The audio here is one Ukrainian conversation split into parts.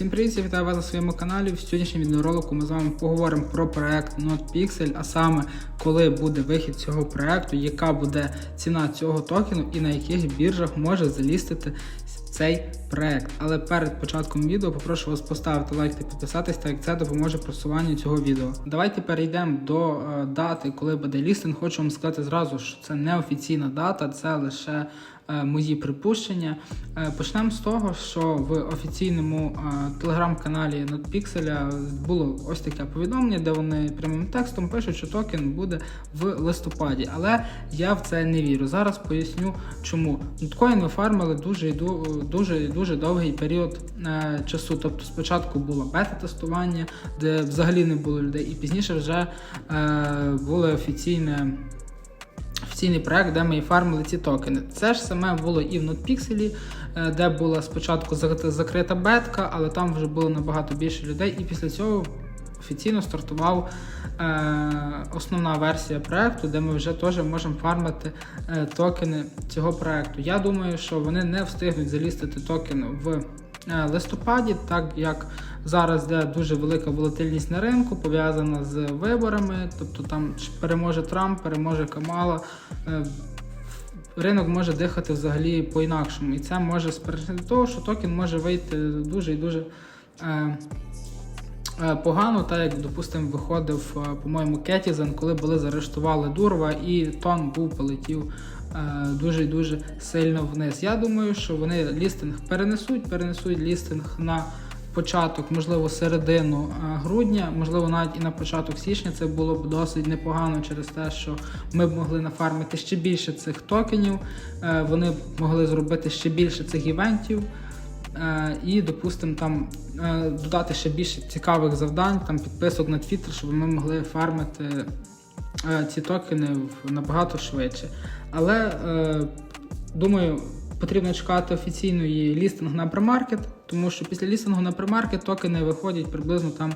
Всім привіт, я вітаю вас на своєму каналі. В сьогоднішньому відеоролику ми з вами поговоримо про проект NotPixel, а саме коли буде вихід цього проекту, яка буде ціна цього токену і на яких біржах може залістити цей проект. Але перед початком відео попрошу вас поставити лайк та підписатись, так як це допоможе просуванню цього відео. Давайте перейдемо до е, дати, коли буде лістинг. Хочу вам сказати зразу, що це не офіційна дата, це лише мої припущення. Е, Почнемо з того, що в офіційному е, телеграм-каналі NotPixel було ось таке повідомлення, де вони прямим текстом пишуть, що токен буде в листопаді. Але я в це не вірю. Зараз поясню, чому Ноткоін фармили дуже дуже дуже довгий період е, часу. Тобто спочатку було бета-тестування, де взагалі не було людей, і пізніше вже е, було офіційне офіційний проект, де ми фармили ці токени. Це ж саме було і в NotPixel, е, де була спочатку закрита бетка, але там вже було набагато більше людей, і після цього офіційно стартував е, основна версія проекту, де ми вже теж можемо фармити е, токени цього проекту. Я думаю, що вони не встигнуть залістити токен в листопаді, так як зараз де дуже велика волатильність на ринку, пов'язана з виборами, тобто там переможе Трамп, переможе Камала. е, Ринок може дихати взагалі по-інакшому, і це може спричинити того, що токен може вийти дуже і дуже е, е, погано, так як, допустимо, виходив, е, по-моєму, Кетізен, коли були заарештували Дурова, і тон був полетів е, дуже і дуже сильно вниз. Я думаю, що вони лістинг перенесуть, перенесуть лістинг на початок, можливо, середину е, грудня, можливо, навіть і на початок січня. Це було б досить непогано через те, що ми б могли нафармити ще більше цих токенів, е, вони б могли зробити ще більше цих івентів. Е, і, допустимо, там додати ще більше цікавих завдань, там підписок на Twitter, щоб ми могли фармити ці токени набагато швидше. Але е, думаю, потрібно чекати офіційної лістинг на премаркет, тому що після лістингу на премаркет токени виходять приблизно там.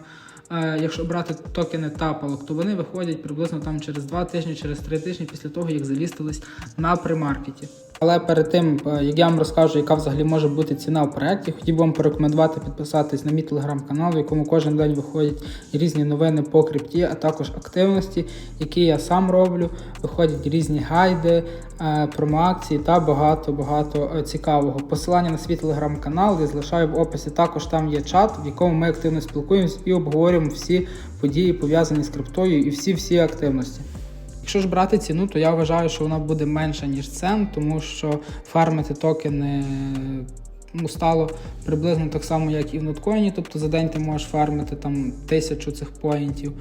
е, Якщо брати токени тапалок, то вони виходять приблизно там через 2 тижні, через 3 тижні після того, як залістились на премаркеті. Але перед тим, е, як я вам розкажу, яка взагалі може бути ціна в проєкті, хотів би вам порекомендувати підписатись на мій телеграм-канал, в якому кожен день виходять різні новини по крипті, а також активності, які я сам роблю. Виходять різні гайди, е, промоакції та багато-багато цікавого. Посилання на свій телеграм-канал я залишаю в описі. Також там є чат, в якому ми активно спілкуємось і обговорюємо всі події, пов'язані з криптою і всі-всі активності. Якщо ж брати ціну, то я вважаю, що вона буде менша, ніж цен, тому що фармити токени ну, стало приблизно так само, як і в ноткоїні. Тобто за день ти можеш фармити там тисячу цих поінтів.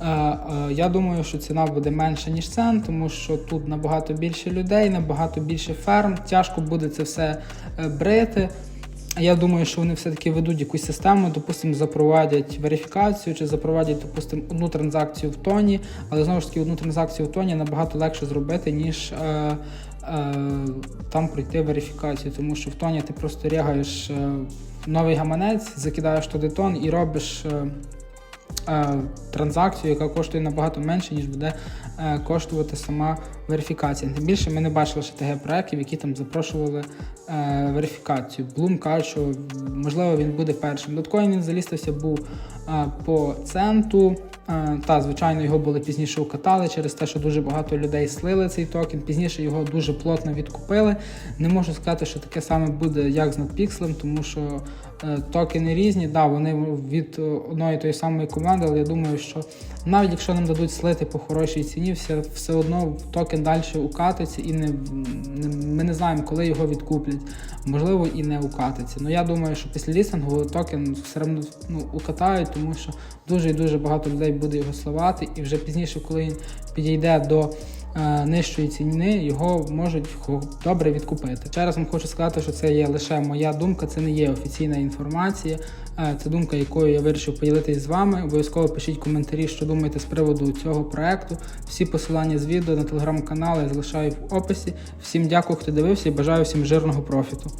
Е, е, Я думаю, що ціна буде менша, ніж цен, тому що тут набагато більше людей, набагато більше ферм. Тяжко буде це все е, брити. Я думаю, що вони все-таки ведуть якусь систему, допустимо, запровадять верифікацію чи запровадять, допустимо, одну транзакцію в тоні, але знову ж таки одну транзакцію в тоні набагато легше зробити, ніж е, е, там пройти верифікацію, тому що в тоні ти просто рягаєш е, новий гаманець, закидаєш туди тон і робиш. Е, Транзакцію, яка коштує набагато менше, ніж буде е, коштувати сама верифікація. Тим більше ми не бачили ще ТГ проєктів, які там запрошували е, верифікацію. Bloom каже, що можливо він буде першим. Доткоін він залістився був е, по центу. Е, та, звичайно, його були пізніше укатали через те, що дуже багато людей слили цей токен. Пізніше його дуже плотно відкупили. Не можу сказати, що таке саме буде, як з NotPixel, тому що е, токени різні. Да, вони від е, одної тої самої команди, але я думаю, що навіть якщо нам дадуть слити по хорошій ціні, все, все одно токен далі укатиться і не, ми не знаємо, коли його відкуплять. Можливо, і не укатиться. Ну я думаю, що після лістингу токен все одно ну, укатають, тому що дуже і дуже багато людей буде його сливати, і вже пізніше, коли він підійде до е, нижчої ціни, його можуть добре відкупити. Ще раз вам хочу сказати, що це є лише моя думка, це не є офіційна інформація. Е, Це думка, якою я вирішив поділитись з вами. Обов'язково пишіть коментарі, що думаєте з приводу цього проекту. Всі посилання з відео на телеграм-канал я залишаю в описі. Всім дякую, хто дивився і бажаю всім жирного профіту.